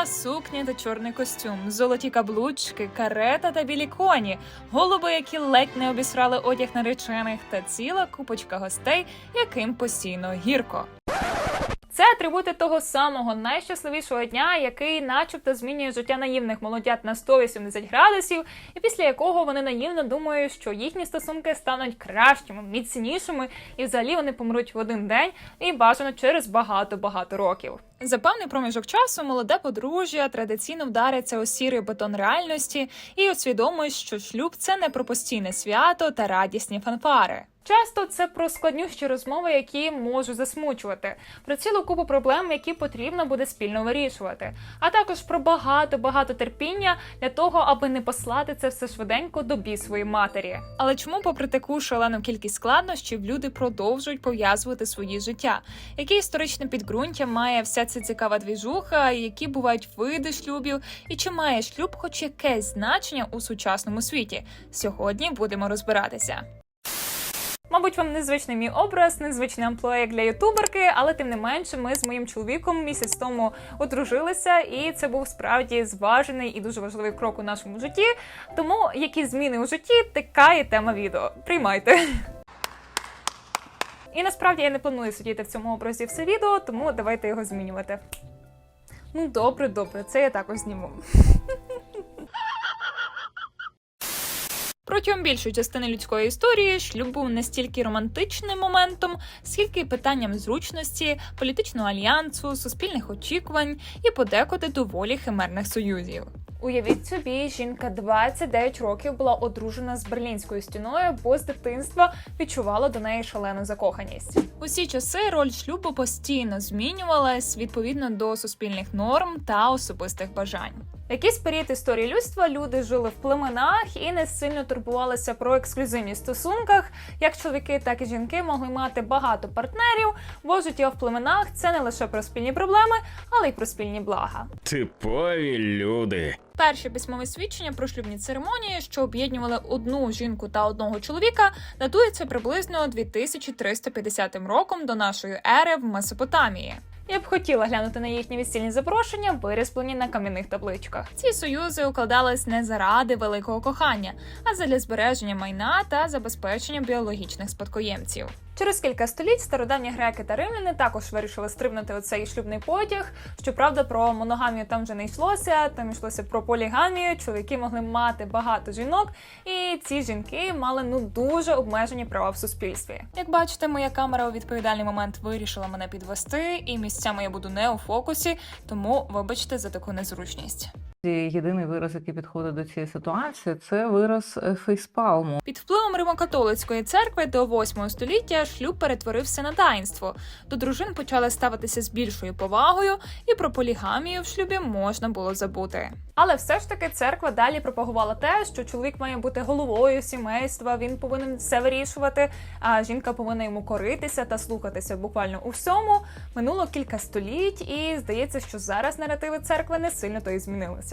Біла сукня та чорний костюм, золоті каблучки, карета та білі коні, голуби, які ледь не обісрали одяг наречених, та ціла купочка гостей, яким постійно гірко. Це атрибути того самого найщасливішого дня, який, начебто, змінює життя наївних молодят на 180 градусів, і після якого вони наївно думають, що їхні стосунки стануть кращими, міцнішими, і взагалі вони помруть в один день і бажано через багато-багато років. За певний проміжок часу молоде подружжя традиційно вдариться у сірий бетон реальності і усвідомує, що шлюб це не про постійне свято та радісні фанфари. Часто це про складнющі розмови, які можуть засмучувати, про цілу купу проблем, які потрібно буде спільно вирішувати, а також про багато багато терпіння для того, аби не послати це все швиденько до бісової матері. Але чому, попри таку шалену кількість складнощів, люди продовжують пов'язувати свої життя? Яке історичне підґрунтя має вся ця цікава двіжуха, які бувають види шлюбів, і чи має шлюб хоч якесь значення у сучасному світі? Сьогодні будемо розбиратися. Мабуть, вам незвичний мій образ, незвичне амплуа як для ютуберки, але тим не менше, ми з моїм чоловіком місяць тому одружилися, і це був справді зважений і дуже важливий крок у нашому житті. Тому які зміни у житті, така і тема відео. Приймайте. І насправді я не планую сидіти в цьому образі все відео, тому давайте його змінювати. Ну, добре, добре, це я також зніму. Протягом більшої частини людської історії шлюб був не стільки романтичним моментом, скільки питанням зручності, політичного альянсу, суспільних очікувань і подекуди доволі химерних союзів. Уявіть собі, жінка 29 років була одружена з берлінською стіною, бо з дитинства відчувала до неї шалену закоханість. Усі часи роль шлюбу постійно змінювалась відповідно до суспільних норм та особистих бажань. Якийсь період історії людства люди жили в племенах і не сильно турбувалися про ексклюзивність в стосунках. Як чоловіки, так і жінки могли мати багато партнерів, бо життя в племенах це не лише про спільні проблеми, але й про спільні блага. Типові люди. Перші письмові свідчення про шлюбні церемонії, що об'єднували одну жінку та одного чоловіка, датуються приблизно 2350 роком до нашої ери в Месопотамії. Я б хотіла глянути на їхні весільні запрошення, вирізблені на кам'яних табличках. Ці союзи укладались не заради великого кохання, а задля збереження майна та забезпечення біологічних спадкоємців. Через кілька століть стародавні греки та римляни також вирішили стрибнути у цей шлюбний потяг. Щоправда, про моногамію там вже не йшлося, там йшлося про полігамію. Чоловіки могли мати багато жінок, і ці жінки мали ну дуже обмежені права в суспільстві. Як бачите, моя камера у відповідальний момент вирішила мене підвести, і місцями я буду не у фокусі, тому вибачте за таку незручність. Єдиний вираз, який підходить до цієї ситуації, це вираз е, фейспалму. Під впливом Римо-католицької церкви до 8 століття шлюб перетворився на таїнство. До дружин почали ставитися з більшою повагою, і про полігамію в шлюбі можна було забути. Але все ж таки церква далі пропагувала те, що чоловік має бути головою сімейства, він повинен все вирішувати, а жінка повинна йому коритися та слухатися буквально у всьому. Минуло кілька століть, і здається, що зараз наративи церкви не сильно то й змінилися.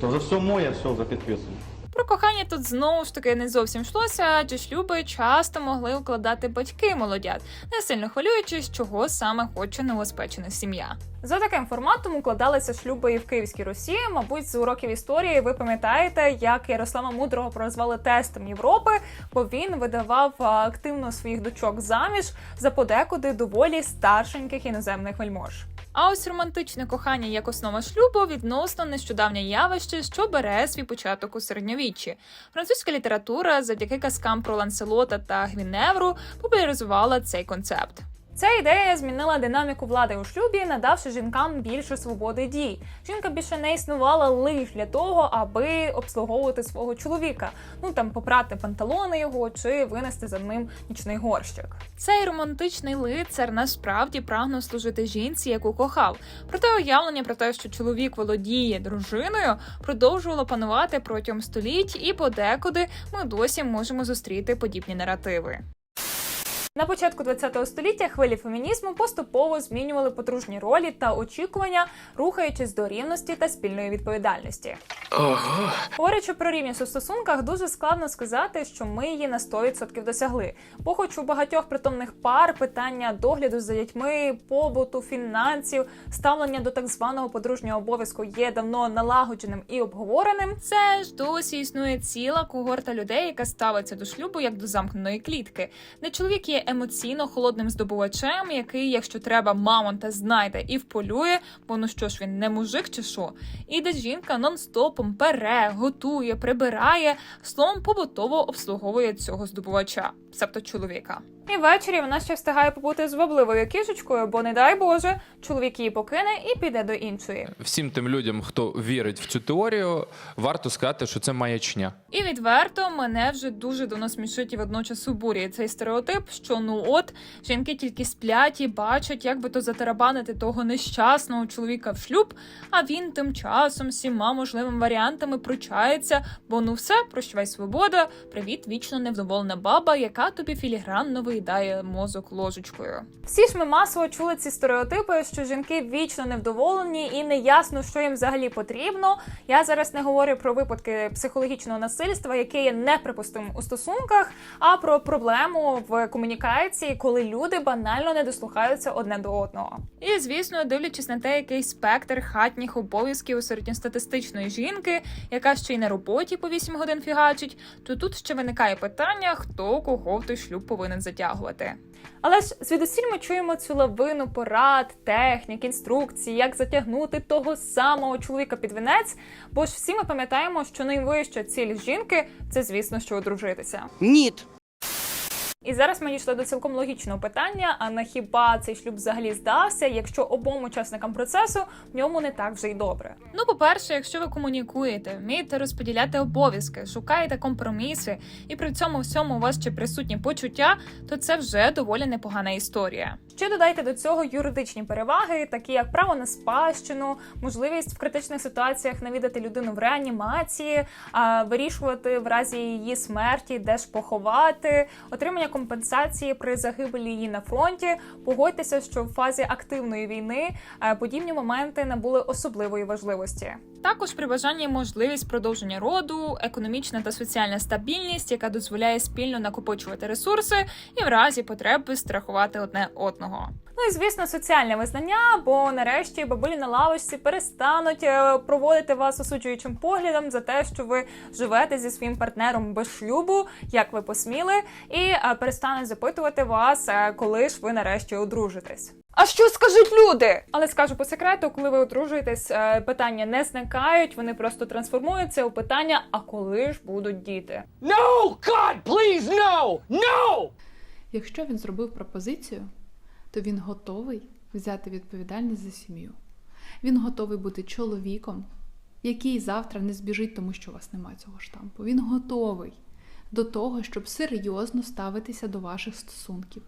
Это уже все моє, все вже підписано. Про кохання тут знову ж таки не зовсім йшлося, адже шлюби часто могли укладати батьки молодят, не сильно хвилюючись, чого саме хоче новоспечена сім'я. За таким форматом укладалися шлюби і в Київській Русі. Мабуть, з уроків історії ви пам'ятаєте, як Ярослава Мудрого прозвали тестом Європи, бо він видавав активно своїх дочок заміж за подекуди доволі старшеньких іноземних вельмож. А ось романтичне кохання як основа шлюбу відносно нещодавнє явище, що бере свій початок у середньовіччі. Французька література завдяки казкам про Ланселота та Гвіневру популяризувала цей концепт. Ця ідея змінила динаміку влади у шлюбі, надавши жінкам більше свободи дій. Жінка більше не існувала лише для того, аби обслуговувати свого чоловіка, ну там попрати панталони його чи винести за ним нічний горщик. Цей романтичний лицар насправді прагнув служити жінці, яку кохав. Проте уявлення про те, що чоловік володіє дружиною, продовжувало панувати протягом століть, і подекуди ми досі можемо зустріти подібні наративи. На початку ХХ століття хвилі фемінізму поступово змінювали подружні ролі та очікування, рухаючись до рівності та спільної відповідальності. Говорячи про рівність у стосунках, дуже складно сказати, що ми її на 100% досягли. Бо хоч у багатьох притомних пар питання догляду за дітьми, побуту, фінансів, ставлення до так званого подружнього обов'язку є давно налагодженим і обговореним. Це ж досі існує ціла когорта людей, яка ставиться до шлюбу як до замкненої клітки, де чоловік є емоційно холодним здобувачем, який, якщо треба, мамонта знайде і вполює, бо ну що ж він не мужик чи що, і де жінка нон-стопом пере, готує, прибирає, словом побутово обслуговує цього здобувача, себто чоловіка. І ввечері вона ще встигає побути з вабливою кішечкою, бо не дай Боже, чоловік її покине і піде до іншої. Всім тим людям, хто вірить в цю теорію, варто сказати, що це маячня. І відверто мене вже дуже давно смішить і водночас обурює цей стереотип, що ну от жінки тільки сплять і бачать, як би то затарабанити того нещасного чоловіка в шлюб, а він тим часом всіма можливими варіантами пручається, бо ну все, прощавай свобода, привіт, вічно невдоволена баба, яка тобі філігранно виїдає мозок ложечкою. Всі ж ми масово чули ці стереотипи, що жінки вічно невдоволені і не ясно, що їм взагалі потрібно. Я зараз не говорю про випадки психологічного насильства, яке є неприпустимим у стосунках, а про проблему в комунікації, коли люди банально не дослухаються одне до одного. І звісно, дивлячись на те, який спектр хатніх обов'язків у середньостатистичної жінки, яка ще й на роботі по 8 годин фігачить, то тут ще виникає питання, хто кого в той шлюб повинен затягувати. Але ж звідусіль ми чуємо цю лавину порад, технік, інструкцій, як затягнути того самого чоловіка під вінець. Бо ж всі ми пам'ятаємо, що найвища ціль жінки це, звісно, що одружитися. Ніт. І зараз ми дійшли до цілком логічного питання: а на хіба цей шлюб взагалі здався, якщо обом учасникам процесу в ньому не так вже й добре? Ну, по-перше, якщо ви комунікуєте, вмієте розподіляти обов'язки, шукаєте компроміси, і при цьому всьому у вас ще присутні почуття, то це вже доволі непогана історія. Ще додайте до цього юридичні переваги, такі як право на спадщину, можливість в критичних ситуаціях навідати людину в реанімації, вирішувати в разі її смерті, де ж поховати, отримання компенсації при загибелі її на фронті. Погодьтеся, що в фазі активної війни е, подібні моменти набули особливої важливості. Також при бажанні можливість продовження роду, економічна та соціальна стабільність, яка дозволяє спільно накопичувати ресурси і в разі потреби страхувати одне одного. Ну і звісно, соціальне визнання, бо нарешті бабулі на лавочці перестануть е, проводити вас осуджуючим поглядом за те, що ви живете зі своїм партнером без шлюбу, як ви посміли, і е, перестануть запитувати вас, е, коли ж ви нарешті одружитесь. А що скажуть люди? Але скажу по секрету, коли ви одружуєтесь, питання не зникають, вони просто трансформуються у питання: а коли ж будуть діти? No! God, please, no! No! Якщо він зробив пропозицію, то він готовий взяти відповідальність за сім'ю. Він готовий бути чоловіком, який завтра не збіжить, тому що у вас немає цього штампу. Він готовий до того, щоб серйозно ставитися до ваших стосунків.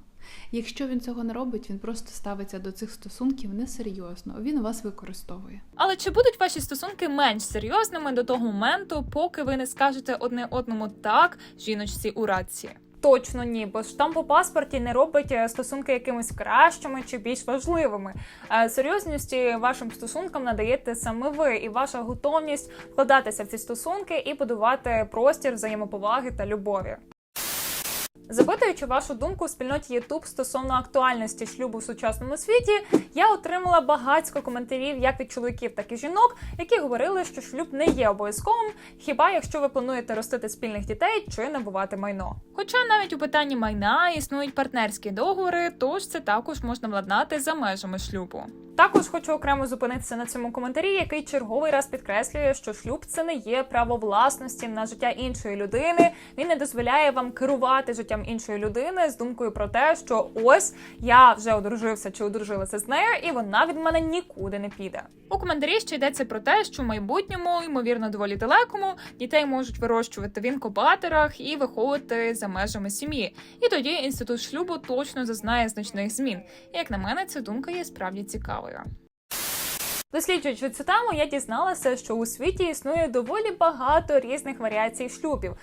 Якщо він цього не робить, він просто ставиться до цих стосунків несерйозно, він вас використовує. Але чи будуть ваші стосунки менш серйозними до того моменту, поки ви не скажете одне одному так жіночці у радці? Точно ні, бо штамп у паспорті не робить е, стосунки якимись кращими чи більш важливими. Е, Серйозності вашим стосункам надаєте саме ви, і ваша готовність вкладатися в ці стосунки і будувати простір взаємоповаги та любові. Запитуючи вашу думку у спільноті YouTube стосовно актуальності шлюбу в сучасному світі, я отримала багатько коментарів як від чоловіків, так і жінок, які говорили, що шлюб не є обов'язковим, хіба якщо ви плануєте ростити спільних дітей чи набувати майно. Хоча навіть у питанні майна існують партнерські договори, тож це також можна владнати за межами шлюбу. Також хочу окремо зупинитися на цьому коментарі, який черговий раз підкреслює, що шлюб це не є право власності на життя іншої людини. Він не дозволяє вам керувати життям іншої людини з думкою про те, що ось я вже одружився чи одружилася з нею, і вона від мене нікуди не піде. У коментарі ще йдеться про те, що в майбутньому, ймовірно, доволі далекому, дітей можуть вирощувати в інкубаторах і виховувати за межами сім'ї. І тоді інститут шлюбу точно зазнає значних змін. І як на мене, ця думка є справді цікавою. Досліджуючи цю тему, я дізналася, що у світі існує доволі багато різних варіацій шлюбів.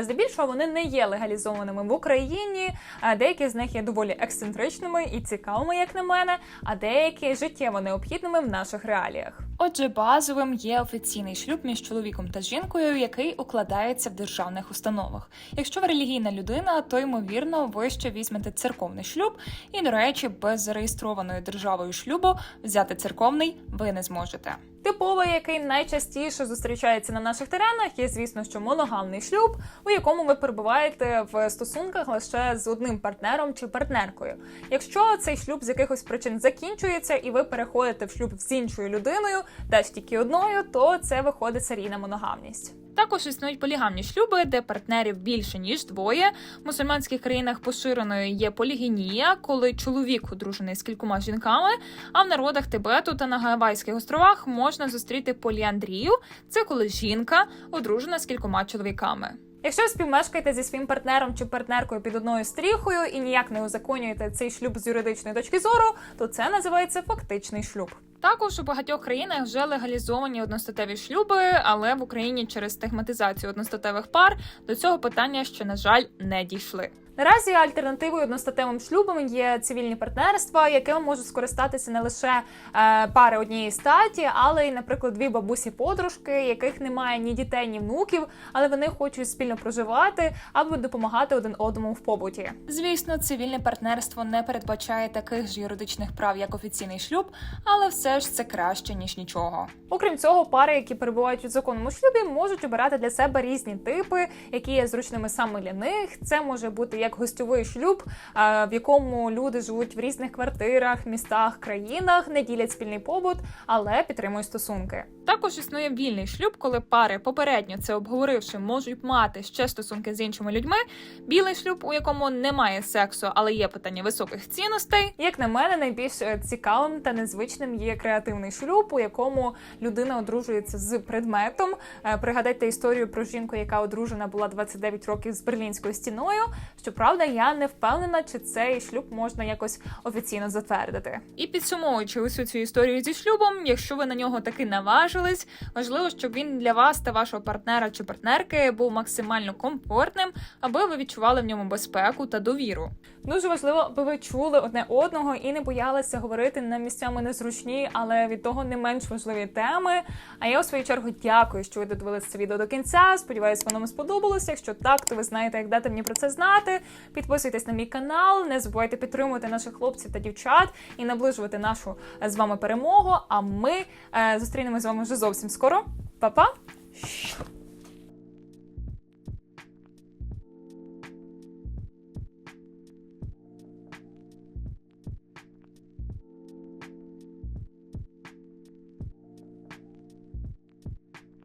Здебільшого вони не є легалізованими в Україні. Деякі з них є доволі ексцентричними і цікавими, як на мене, а деякі життєво необхідними в наших реаліях. Отже, базовим є офіційний шлюб між чоловіком та жінкою, який укладається в державних установах. Якщо ви релігійна людина, то ймовірно ви ще візьмете церковний шлюб, і, до речі, без зареєстрованої державою шлюбу взяти церковний ви не зможете. Типовий, який найчастіше зустрічається на наших теренах, є, звісно, що моногамний шлюб, у якому ви перебуваєте в стосунках лише з одним партнером чи партнеркою. Якщо цей шлюб з якихось причин закінчується і ви переходите в шлюб з іншою людиною, теж тільки одною, то це виходить серійна моногамність. Також існують полігамні шлюби, де партнерів більше ніж двоє. В мусульманських країнах поширеною є полігінія, коли чоловік одружений з кількома жінками. А в народах Тибету та на Гавайських островах можна зустріти поліандрію. Це коли жінка одружена з кількома чоловіками. Якщо співмешкаєте зі своїм партнером чи партнеркою під одною стріхою і ніяк не узаконюєте цей шлюб з юридичної точки зору, то це називається фактичний шлюб. Також у багатьох країнах вже легалізовані одностатеві шлюби, але в Україні через стигматизацію одностатевих пар до цього питання ще на жаль не дійшли. Наразі альтернативою одностатевим шлюбам є цивільні партнерства, якими можуть скористатися не лише е, пари однієї статі, але й, наприклад, дві бабусі-подружки, яких немає ні дітей, ні внуків, але вони хочуть спільно проживати або допомагати один одному в побуті. Звісно, цивільне партнерство не передбачає таких ж юридичних прав, як офіційний шлюб, але все ж це краще ніж нічого. Окрім цього, пари, які перебувають у законному шлюбі, можуть обирати для себе різні типи, які є зручними саме для них. Це може бути як гостьовий шлюб, е, в якому люди живуть в різних квартирах, містах, країнах, не ділять спільний побут, але підтримують стосунки. Також існує вільний шлюб, коли пари попередньо це обговоривши, можуть мати ще стосунки з іншими людьми. Білий шлюб, у якому немає сексу, але є питання високих цінностей. Як на мене, найбільш е, цікавим та незвичним є креативний шлюб, у якому людина одружується з предметом. Е, Пригадайте історію про жінку, яка одружена була 29 років з берлінською стіною. Щоправда, я не впевнена, чи цей шлюб можна якось офіційно затвердити. І підсумовуючи усю цю історію зі шлюбом, якщо ви на нього таки наважились, важливо, щоб він для вас та вашого партнера чи партнерки був максимально комфортним, аби ви відчували в ньому безпеку та довіру. Дуже важливо, аби ви чули одне одного і не боялися говорити на місцями незручні, але від того не менш важливі теми. А я у свою чергу дякую, що ви додивилися це відео до кінця. Сподіваюсь, воно вам сподобалося. Якщо так, то ви знаєте, як дати мені про це знати. Підписуйтесь на мій канал, не забувайте підтримувати наших хлопців та дівчат і наближувати нашу з вами перемогу. А ми е, зустрінемося з вами вже зовсім скоро. Па-па!